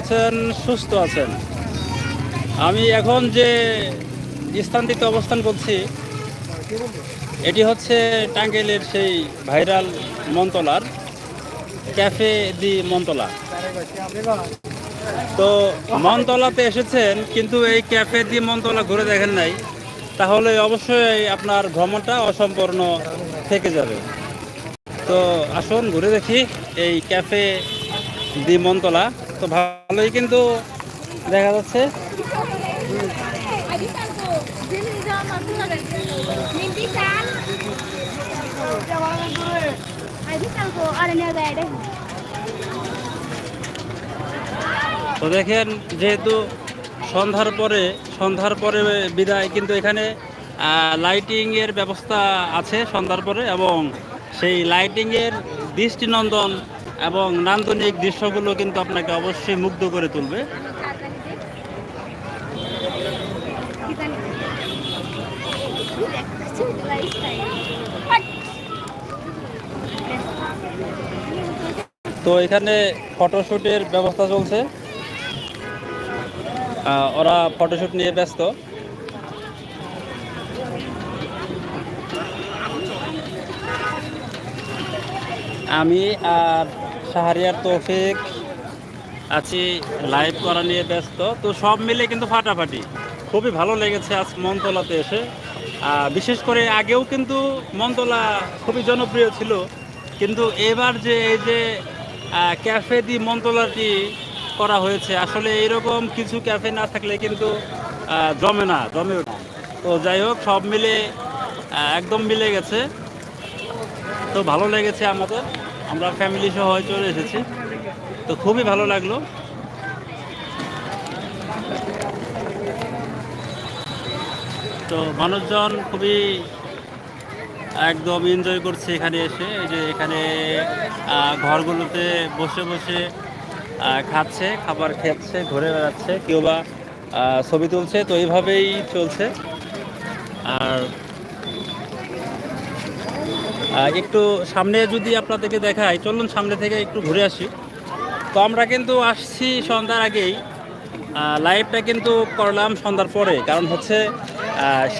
আছেন, সুস্থ আছেন। আমি এখন যে স্থানটিতে অবস্থান করছি, এটি হচ্ছে টাঙ্গাইলের সেই ভাইরাল মন্তলার ক্যাফে দি মন্তলা তো মন্তলাতে এসেছেন, কিন্তু এই ক্যাফে দি মন্তলা ঘুরে দেখেন নাই। তাহলে অবশ্যই আপনার ভ্রমণটা অসম্পূর্ণ থেকে যাবে। তো আসুন, ঘুরে দেখি এই ক্যাফে দি মন্তলা তো ভালোই কিন্তু দেখা যাচ্ছে। তো দেখেন, যেহেতু সন্ধ্যার পরে সন্ধ্যার পরে বিদায়, কিন্তু এখানে লাইটিং এর ব্যবস্থা আছে সন্ধ্যার পরে, এবং সেই লাইটিং এর দৃষ্টিনন্দন এবং নান্দনিক দৃশ্যগুলো কিন্তু আপনাকে অবশ্যই মুগ্ধ করে তুলবে। তো এখানে ফটোশ্যুটের ব্যবস্থা চলছে। ওরা ফটোশ্যুট নিয়ে ব্যস্ত। আমি আর শাহরিয়ার তৌফিক। আছি লাইভ করা নিয়ে ব্যস্ত। তো সব মিলে কিন্তু ফাটাফাটি। খুবই ভালো লেগেছে আজ মনতলাতে এসে। বিশেষ করে আগেও কিন্তু মনতলা খুবই জনপ্রিয় ছিল। কিন্তু এবার যে এই যে ক্যাফে দি মনতলাটি করা হয়েছে, আসলে এইরকম কিছু ক্যাফে না থাকলে কিন্তু জমে না, জমে ওঠে তো যাই হোক, সব মিলে একদম মিলে গেছে। তো ভালো লেগেছে আমাদের। আমরা ফ্যামিলি সহ চলে এসেছি। তো খুবই ভালো লাগল। তো মানুষজন খুবই একদম এনজয় করছে এখানে এসে। এই যে এখানে ঘরগুলোতে বসে বসে খাচ্ছে, খাবার খেচ্ছে, ঘুরে বেড়াচ্ছে, কেউ বা ছবি তুলছে। তো এইভাবেই চলছে। আর একটু সামনে যদি আপনাদেরকে দেখাই, চলুন সামনে থেকে একটু ঘুরে আসি। তো আমরা কিন্তু আসছি সন্ধ্যার আগেই। লাইভটা কিন্তু করলাম সন্ধ্যার পরে, কারণ হচ্ছে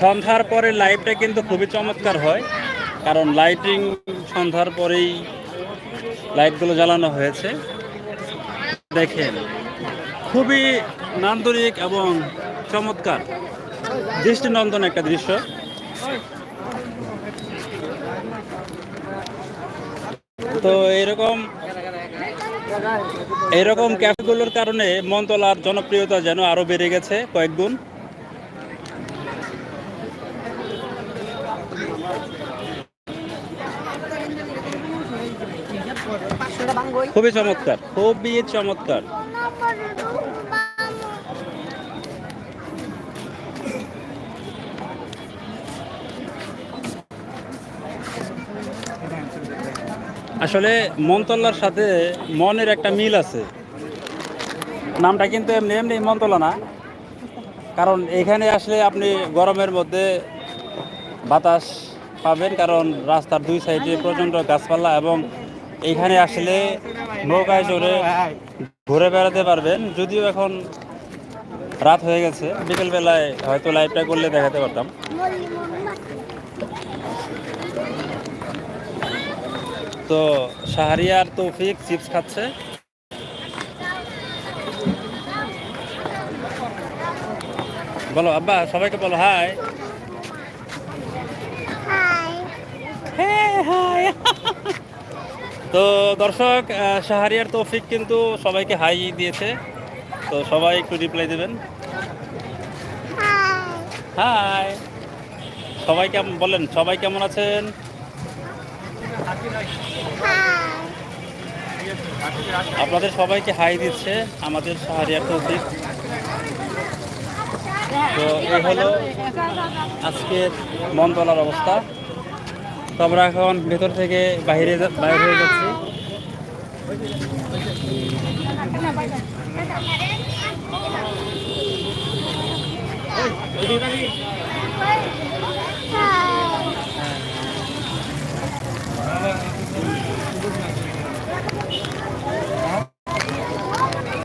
সন্ধ্যার পরে লাইভটা কিন্তু খুবই চমৎকার হয়। কারণ লাইটিং সন্ধ্যার পরেই লাইটগুলো জ্বালানো হয়েছে। দেখেন, খুবই নান্দনিক এবং চমৎকার দৃষ্টিনন্দন একটা দৃশ্য। তো এরকম এরকম ক্যাফেগুলোর কারণে মন্তলার জনপ্রিয়তা যেন আরও বেড়ে গেছে কয়েকগুণ। খুবই চমৎকার খুবই চমৎকার। আসলে মন্তলার সাথে মনের একটা মিল আছে। নামটা কিন্তু এমনি এমনি মন্তলা না। কারণ এখানে আসলে আপনি গরমের মধ্যে বাতাস পাবেন, কারণ রাস্তার দুই সাইডে প্রচণ্ড গাছপালা এবং এখানে আসলে নৌকায় চড়ে ঘুরে বেড়াতে পারবেন। যদিও এখন রাত হয়ে গেছে, বিকেলবেলায় হয়তো লাইভটা করলে দেখাতে পারতাম। তো শাহরিয়ার তৌফিক চিপস খাচ্ছে। বলো আব্বা সবাইকে বলো হাই। হ্যাঁ তো দর্শক শাহরিয়ার তৌফিক কিন্তু সবাইকে হাই দিয়েছে। তো সবাই একটু রিপ্লাই দেবেন। হাই। সবাই কেমন বলেন সবাই কেমন আছেন? আপনাদের সবাইকে হাই দিচ্ছে আমাদের সাহারিয়া প্রতীক তো এই হলো আজকের মন বলার অবস্থা। তো আমরা এখন ভেতর থেকে বাইরে বাইরে হয়ে যাচ্ছি।